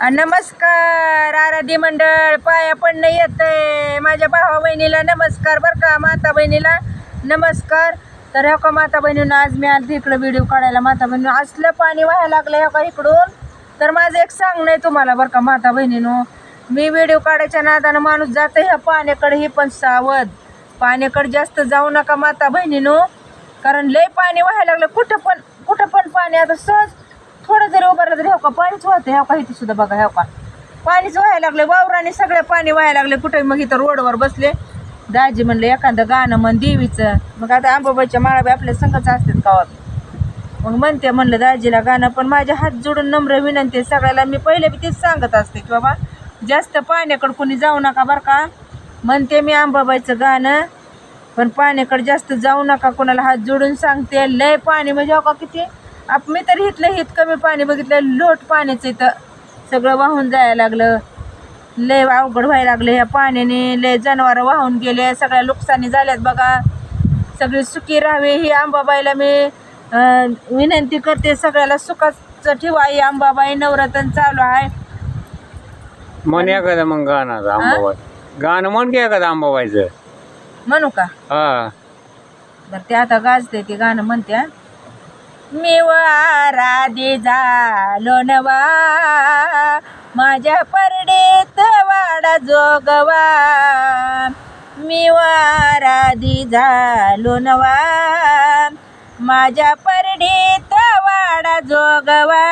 नमस्कार आराधी मंडळ पाया पडणं आहे माझ्या भावा बहिणीला नमस्कार बरं का माता बहिणीला नमस्कार. तर ह्या का माता बहिणीनं आज मी आधी इकडं व्हिडिओ काढायला माता बहिणी असलं पाणी व्हायला लागलं ह्या हो का इकडून? तर माझं एक सांगणं आहे तुम्हाला बरं का माता बहिणीनं मी व्हिडिओ काढायच्या नादानं माणूस जातं ह्या पाण्याकडे ही पण सावध. पाण्याकडे जास्त जाऊ नका माता बहिणीनो कारण लय पाणी व्हायला लागलं. कुठं पण कुठं पण पाणी आता सहज उभारलं तरी हो का? पाणीच वाहतं हो का इथे सुद्धा बघा हो का? पाणीच व्हायला लागलं वावराने सगळं पाणी व्हायला लागले कुठे मग इथं रोडवर बसले? दाजी म्हणलं एखादं गाणं म्हण देवीचं. मग आता आंबाबाईच्या माळा बी आपल्या संघच असतात गावात मग म्हणते म्हणलं दाजीला गाणं पण माझे हात जोडून नम्र विनंती सगळ्याला. मी पहिले बी तेच सांगत असते की बाबा जास्त पाण्याकडं कोणी जाऊ नका बरं का? म्हणते मी आंबाबाईचं गाणं पण पाण्याकडे जास्त जाऊ नका. कोणाला हात जोडून सांगते लय पाणी म्हणजे हो का किती? आप मी तर इथलं हित कमी पाणी बघितलं लोट पाण्याचं इथं सगळं वाहून जायला लागलं. लय अवघड व्हायला लागलं ह्या पाण्याने लय जनावरं वाहून गेले सगळ्या नुकसानी झाल्यात बघा. सगळी सुखी राहावी ही आंबाबाईला मी विनंती करते सगळ्याला सुखाचं ठेवा. ही आंबाबाई नवरत्न चालू आहे. म्हण एखादं मग गाणं आंबाबाई गाणं म्हण की एखादं आंबाबाईचं म्हणू का? हा. बरं ते आता गाजते ते गाणं म्हणते हा. मी वाराधी झालो नवा. माझ्या परडीत वाडा जोगवा. मी वाराधी झालो नवा. माझ्या परडीत वाडा जोगवा.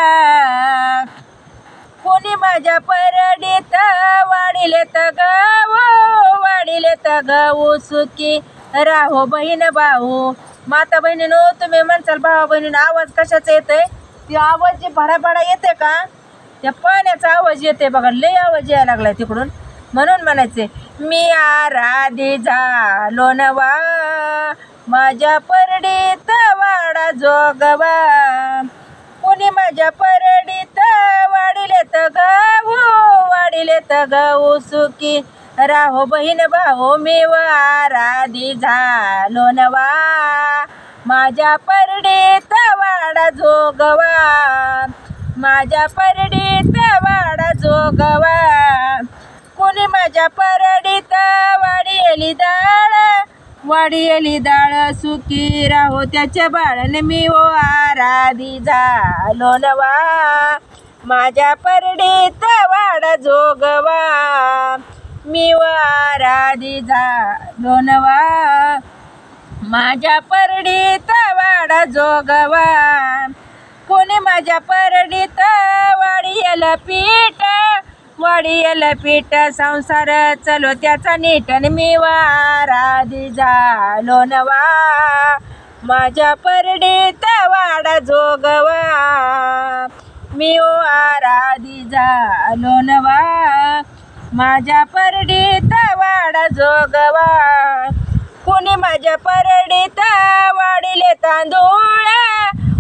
कोणी माझ्या परडीत वाढिले तर वाढिले तर गाऊ सुखी राहो बहीण भाऊ माता बहिणीनो तुम्ही म्हणसाल भावा बहिणीनं आवाज कशाचा येतोय? ती आवाज जे भडाभडा येते का? त्या पाण्याचा आवाज येते बघा लय आवाज यायला लागलाय तिकडून. म्हणून म्हणायचे मी आराधी झालो नवा माझ्या परडीत वाडा जोगवा. कोणी माझ्या परडीत वाढिले तर गाऊ वाढिले तर गाऊ सुखी. राहो बहीण भाऊ मी वाराधी झालो नवा. माझ्या परडीत वाडा जोगवा. माझ्या परडीत वाडा जोगवा. कोणी माझ्या परडीत वाढीली डाळ वाडी डाळ सुखी राहो त्याच्या बाळाने मी ओ आराधी झालो नवा. माझ्या परडीत वाडा जोगवा. मी वाराधी झालो नवा. माझ्या परडीत वाडा जोगवा. कोणी माझ्या परडीत वाडियल पीठ? वाडियल पीठ संसार चलो त्याचा नीटन मी वाराधी झालो नवा. माझ्या परडीत वाडा जोगवा. मी ओ आराधी झालो नवा. माझ्या परडीत वाडा जोगवा. कोणी माझ्या परडीत वाढिले तांदूळ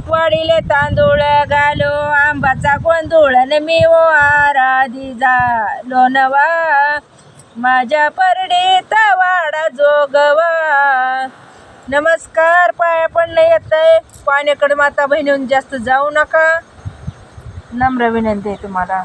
वाढिले तांदूळ घालो. आंबाचा गोंधूळ आणि मी ओ आराधी झालो नवा. माझ्या परडीत वाडा जोगवा. नमस्कार पाया पडणं येत आहे. पाण्याकडे माता बहिणीहून जास्त जाऊ नका. नम्र विनंती आहे तुम्हाला.